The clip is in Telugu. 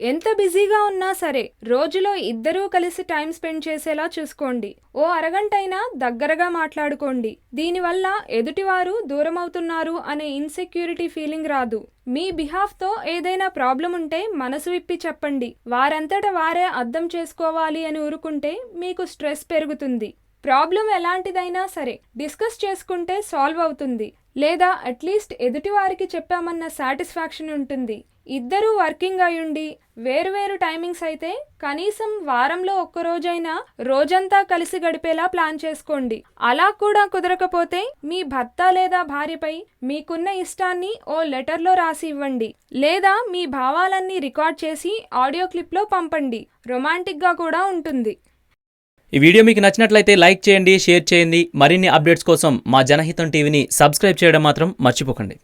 ఎంత బిజీగా ఉన్నా సరే రోజులో ఇద్దరూ కలిసి టైం స్పెండ్ చేసేలా చూసుకోండి. ఓ అరగంటైనా దగ్గరగా మాట్లాడుకోండి. దీనివల్ల ఎదుటివారు దూరం అవుతున్నారు అనే ఇన్సెక్యూరిటీ ఫీలింగ్ రాదు. మీ బిహాఫ్తో ఏదైనా ప్రాబ్లం ఉంటే మనసు విప్పి చెప్పండి. వారంతట వారే అర్థం చేసుకోవాలి అని ఊరుకుంటే మీకు స్ట్రెస్ పెరుగుతుంది. ప్రాబ్లం ఎలాంటిదైనా సరే డిస్కస్ చేసుకుంటే సాల్వ్ అవుతుంది. లేదా అట్లీస్ట్ ఎదుటివారికి చెప్పామన్న సాటిస్ఫాక్షన్ ఉంటుంది. ఇద్దరూ వర్కింగ్ అయ్యుండి వేరువేరు టైమింగ్స్ అయితే కనీసం వారంలో ఒక్క రోజైనా రోజంతా కలిసి గడిపేలా ప్లాన్ చేసుకోండి. అలా కూడా కుదరకపోతే మీ భర్త లేదా భార్యపై మీకున్న ఇష్టాన్ని ఓ లెటర్లో రాసి ఇవ్వండి. లేదా మీ భావాలన్నీ రికార్డ్ చేసి ఆడియో క్లిప్లో పంపండి. రొమాంటిక్గా కూడా ఉంటుంది. ఈ వీడియో మీకు నచ్చినట్లయితే లైక్ చేయండి షేర్ చేయండి. మరిన్ని అప్డేట్స్ కోసం మా జనహితం టీవీని సబ్స్క్రైబ్ చేయడం మాత్రం మర్చిపోకండి.